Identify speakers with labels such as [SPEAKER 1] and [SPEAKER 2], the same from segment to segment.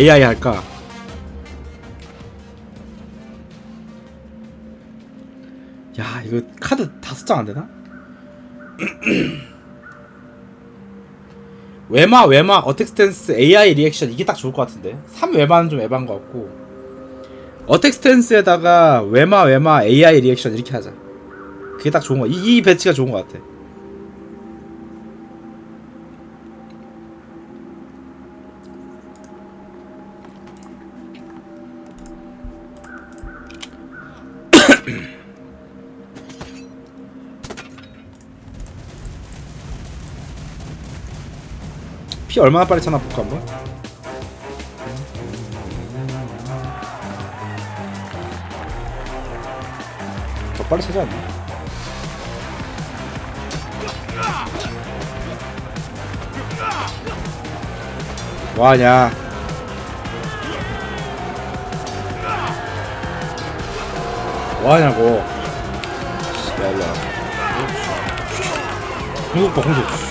[SPEAKER 1] AI 할까? 야 이거 카드 다섯 장 안되나? 외마 외마 어택 스탠스 AI 리액션 이게 딱 좋을 것 같은데 3 외마는 좀 에반 것 같고 어택 스탠스에다가 외마 외마 AI 리액션 이렇게 하자 그게 딱 좋은 거이 이 배치가 좋은 것 같아 피 얼마나 빨리 차나 볼까 한번 더 빨리 차지 않나? 뭐하냐 뭐하냐고 야 일로와 공속 봐 공속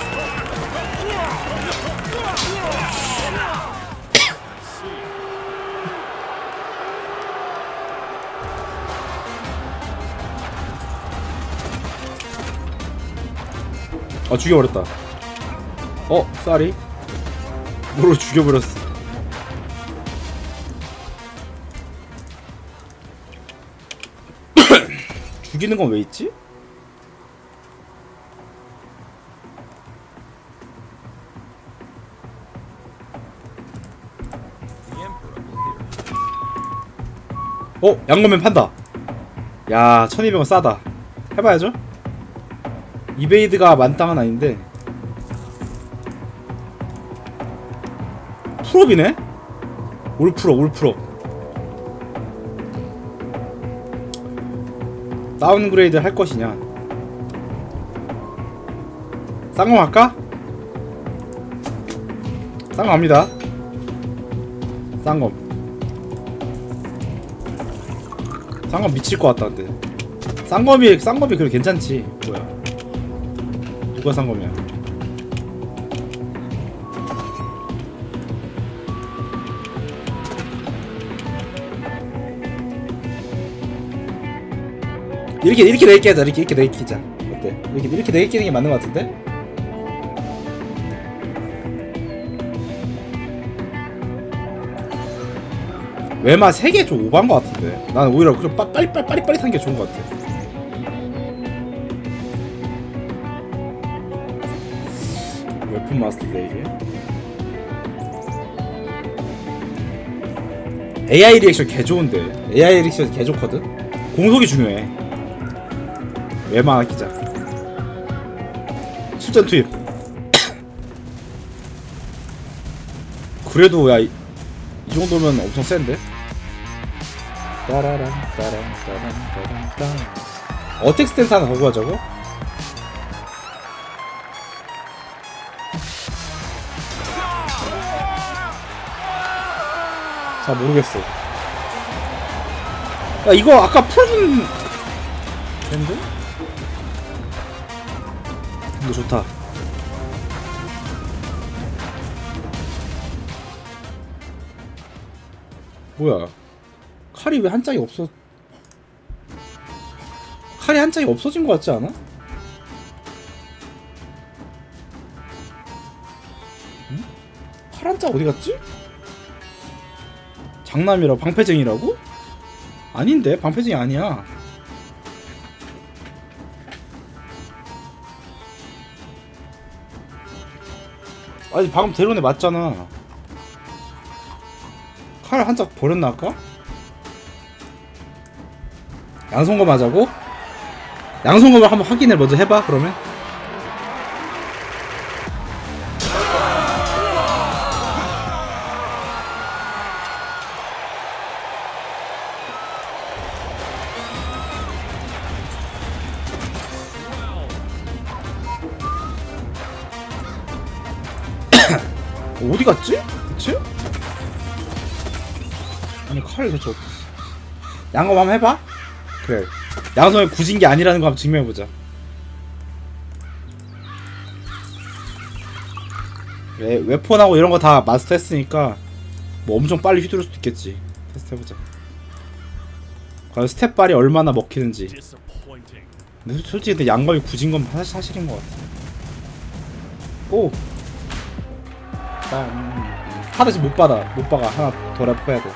[SPEAKER 1] 아 죽여버렸다 어? 쌀이? 뭐로 죽여버렸어 죽이는 건 왜 있지? 어? 양검면 판다 야 1200원 싸다 해봐야죠 이베이드가 만땅은 아닌데 풀업이네? 올풀업 올풀업 다운그레이드 할 것이냐? 쌍검 할까? 쌍검 합니다. 쌍검 쌍검 미칠 것 같다 근데. 쌍검이 쌍검이 그래 괜찮지. 뭐야. 누가 쌍검이야 이렇게 이렇게 네개 끼자. 이렇게 이렇게 네개 끼자. 어때? 이렇게 이렇게 네개 끼는 게 맞는 것 같은데? 외마 3개 좀 오반 것 같은데? 난 오히려 빠, 빨리 빨리 빨리 빨리 탄게 좋은 것 같아. 웨폰 마스터인데 이게? AI 리액션 개 좋은데. AI 리액션 개 좋거든? 공속이 중요해 외마 기자. 출전 투입. 그래도 야이 이 정도면 엄청 센데? 따라란 따란 따란 따란 따란. 어택 스탠스 하나 더 구하자고? 자 모르겠어. 야 이거 아까 풀어준 밴드? 이거 좋다 뭐야 칼이 왜 한 짝이 없어 칼이 한 짝이 없어진 것 같지 않아? 응? 칼한 짝 어디 갔지? 장남이라고 방패쟁이라고? 아닌데 방패쟁이 아니야 아니 방금 애 맞잖아 칼 한 짝 버렸나 아까? 양손검 하자고? 양손검을 한번 확인을 먼저 해봐 그러면 어디 갔지? 그치? 아니 칼 대체 어디 양검 한번 해봐. 그래. 양손이 굳은 게 아니라는 거 한번 증명해보자. 웨, 웨폰하고 이런 거 다 마스터했으니까 뭐 엄청 빨리 휘두를 수도 있겠지. 테스트 해보자. 과연 스텝 발이 얼마나 먹히는지. 근데 솔- 솔직히 근데 양감이 굳은 건 사실 사실인 것 같아. 오 빰. 지금 못 받아. 못 받아. 하나 더 랩해야 돼.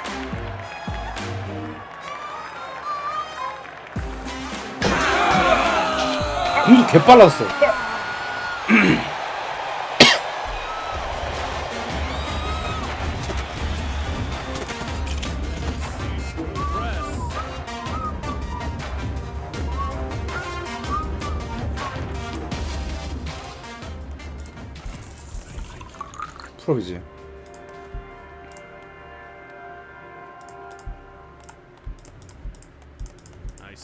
[SPEAKER 1] 공도 개빨랐어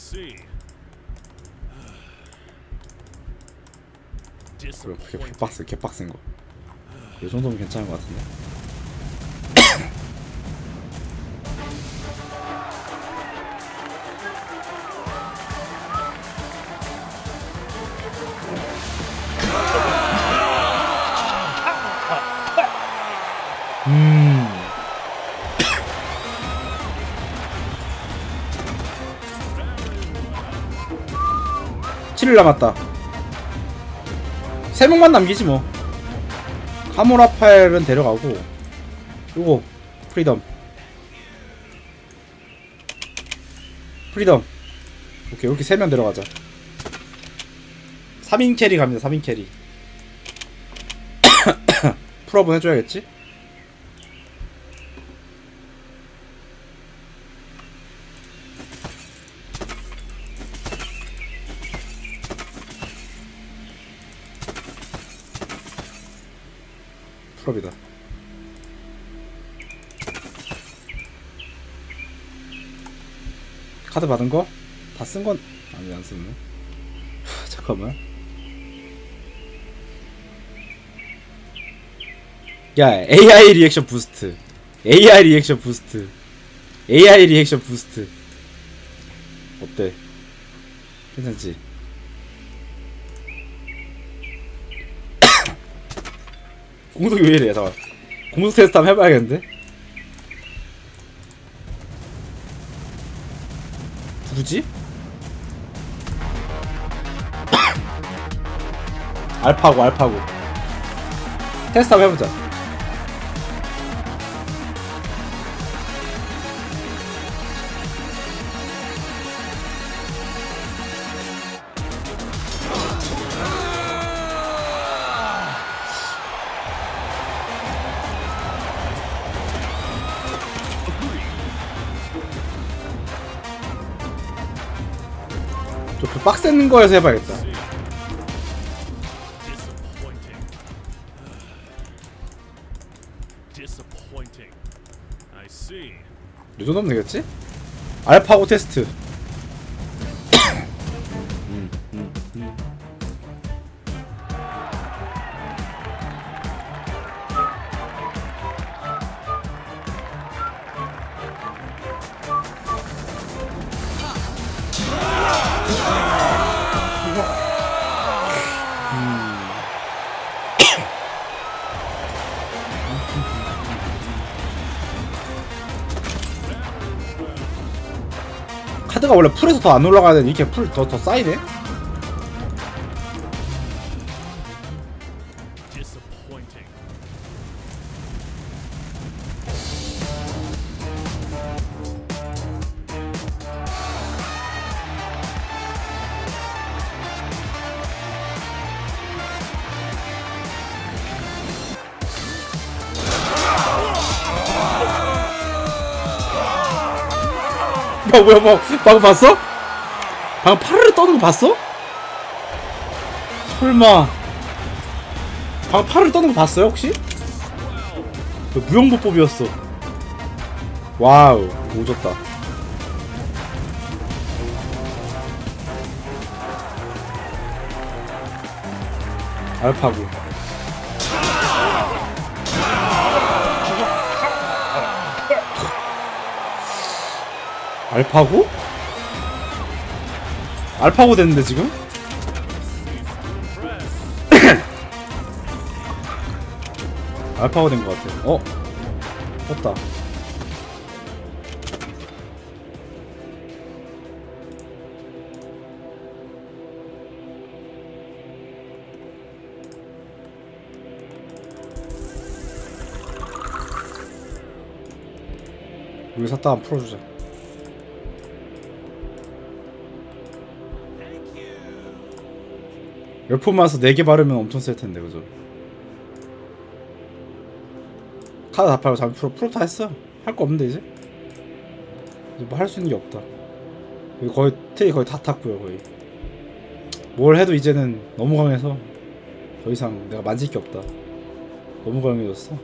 [SPEAKER 2] see.
[SPEAKER 1] 그래
[SPEAKER 2] Disappointing.
[SPEAKER 1] 개빡세 개빡센 거. 이 정도면 괜찮은 것 같은데. 7일 남았다. 세 명만 남기지 뭐. 카모라팔은 데려가고 요거 프리덤 프리덤 오케이 이렇게 세명 데려가자 3인 캐리 갑니다 3인 캐리 풀업은 해줘야겠지? 카드 받은 거? 다 쓴 건 아니 안 썼네 잠깐만 야 AI 리액션 부스트 AI 리액션 부스트 AI 리액션 부스트 어때? 괜찮지? 공속이 왜 이래 잠깐 공속 테스트 한번 해봐야겠는데? 누구지? 알파고 알파고 테스트 한번 해보자 저그 빡센 거에서 해봐야겠다. 이 정도면 되겠지? 알파고 테스트 카드가 원래 풀에서 더 안 올라가야 되는데 이렇게 풀 더 더 쌓이네? 야 뭐야 뭐 방금 봤어? 방금 파르르 떠는 거 봤어? 설마 방금 파르르 떠는 거 봤어요 혹시? 그 무용보법이었어 와우 오졌다 알파고 알파고? 알파고 됐는데 지금? 알파고 된 것 같아. 어? 떴다 여기 샀다 한번 풀어주자 열폰 마서 4개 바르면 엄청 셀 텐데 그죠? 카드 다 팔고 잠 프로 프로 다 했어. 할 거 없는데 이제? 이제 뭐 할 수 있는 게 없다. 거의 트리 거의 다 탔고요 거의. 뭘 해도 이제는 너무 강해서 더 이상 내가 만질 게 없다. 너무 강해졌어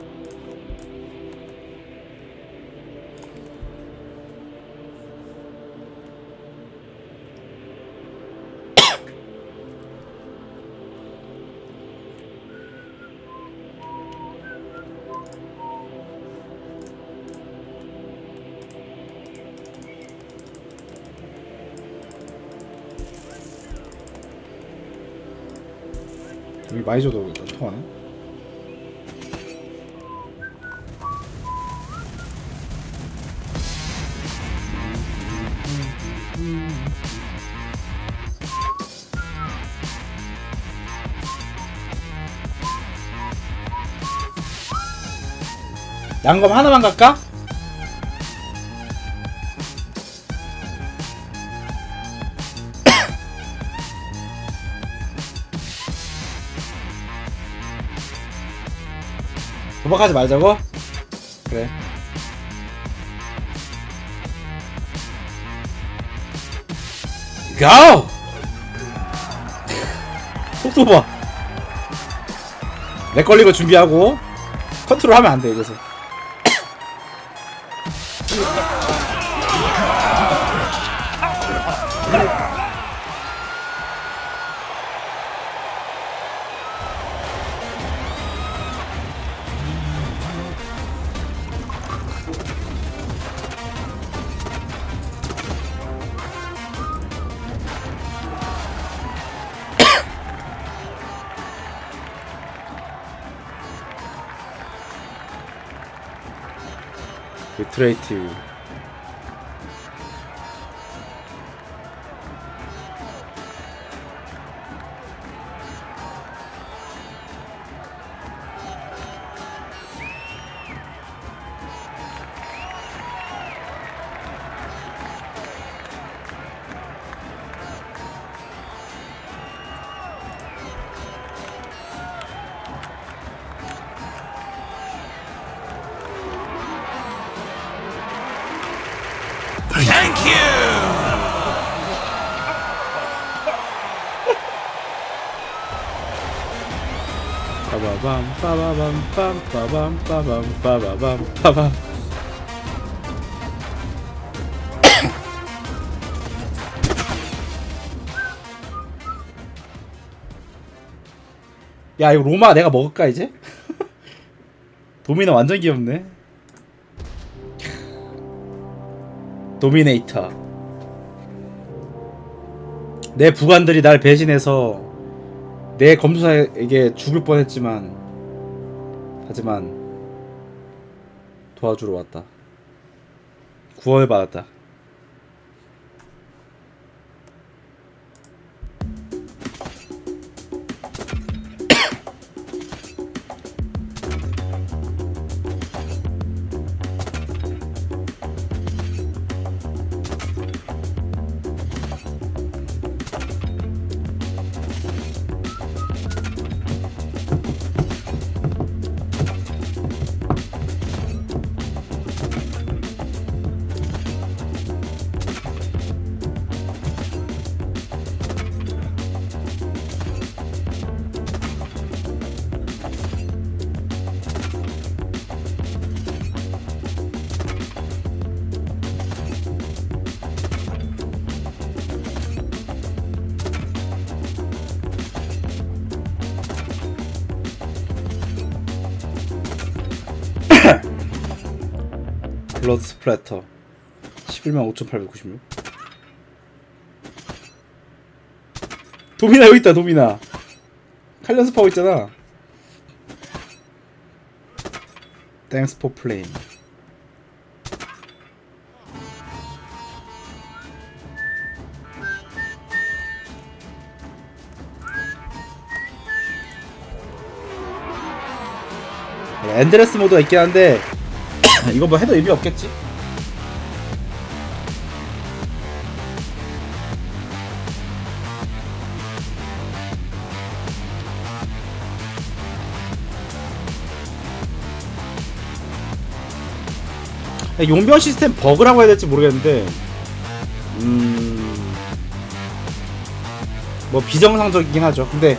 [SPEAKER 1] 여기 많이 줘도 통하네 양검 하나만 갈까? 도박하지 말자고? 그래. 고! 속도 봐. 렉 걸리고 준비하고 컨트롤 하면 안 돼, 이래서. 비 빠바밤 빠바밤 빰 빠밤 빠바밤 빠밤. 야 이거 로마 내가 먹을까 이제? 도미너 완전 귀엽네. 도미네이터. 내 부관들이 날 배신해서 내 검사에게 죽을 뻔했지만 하지만 도와주러 왔다. 구원을 받았다. 블러드 스플래터. 115,896 도미나 여기 있다 도미나. 칼련 스파고 있잖아. 땡스 포 플레임 엔드레스 모드가 있긴 한데 이거 뭐 해도 의미 없겠지? 용병 시스템 버그라고 해야 될지 모르겠는데 음... 뭐 비정상적이긴 하죠. 근데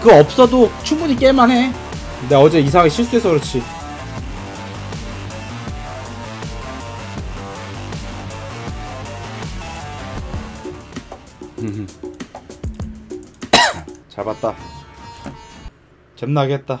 [SPEAKER 1] 그거 없어도 충분히 깰만해. 근데 어제 이상하게 실수해서 그렇지 잼나게 했다